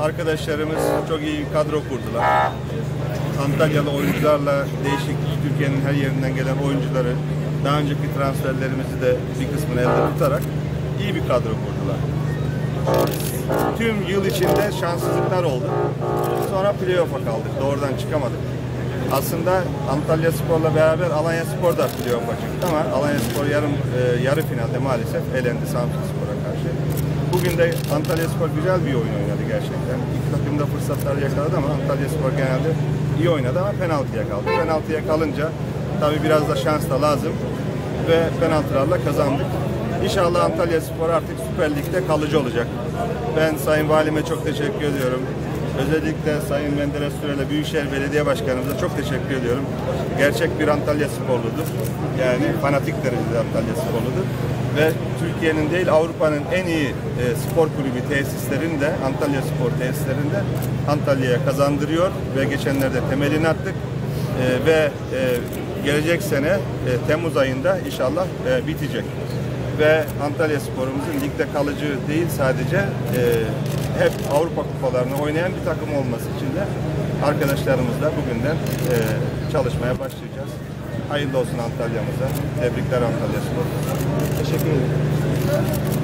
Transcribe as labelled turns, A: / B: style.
A: arkadaşlarımız çok iyi kadro kurdular. Antalyalı oyuncularla değişik Türkiye'nin her yerinden gelen oyuncuları daha önceki transferlerimizi de bir kısmını elde tutarak iyi bir kadro kurdular. Tüm yıl içinde şanssızlıklar oldu. Sonra playoff'a kaldık. Doğrudan çıkamadık. Aslında Antalya Spor'la beraber Alanya Spor da playoff'a çıktı ama Alanya Spor yarım, e, yarı finalde maalesef elendi Samsun Spor'a. Bugün de Antalya Spor güzel bir oyun oynadı gerçekten. İki takım da fırsatlar yakaladı ama Antalya Spor genelde iyi oynadı ama penaltıya kaldı. Penaltıya kalınca tabii biraz da şans da lazım ve penaltılarla kazandık. İnşallah Antalya Spor artık Süper Lig'de kalıcı olacak. Ben Sayın Valime çok teşekkür ediyorum. Özellikle Sayın Menderes Sürel'e Büyükşehir Belediye Başkanımıza çok teşekkür ediyorum. Gerçek bir Antalya sporludur. Yani fanatik derecede Antalya sporludur. Ve Türkiye'nin değil Avrupa'nın en iyi e, spor kulübü tesislerini de Antalya Spor tesislerinde Antalya'ya kazandırıyor ve geçenlerde temelini attık. E, ve e, gelecek sene Temmuz ayında inşallah bitecek ve Antalya sporumuzun ligde kalıcı değil sadece hep Avrupa kupalarını oynayan bir takım olması için de arkadaşlarımızla bugünden e, çalışmaya başlayacağız. Hayırlı olsun Antalya'mıza. Tebrikler Antalya Spor.
B: Teşekkür ederim.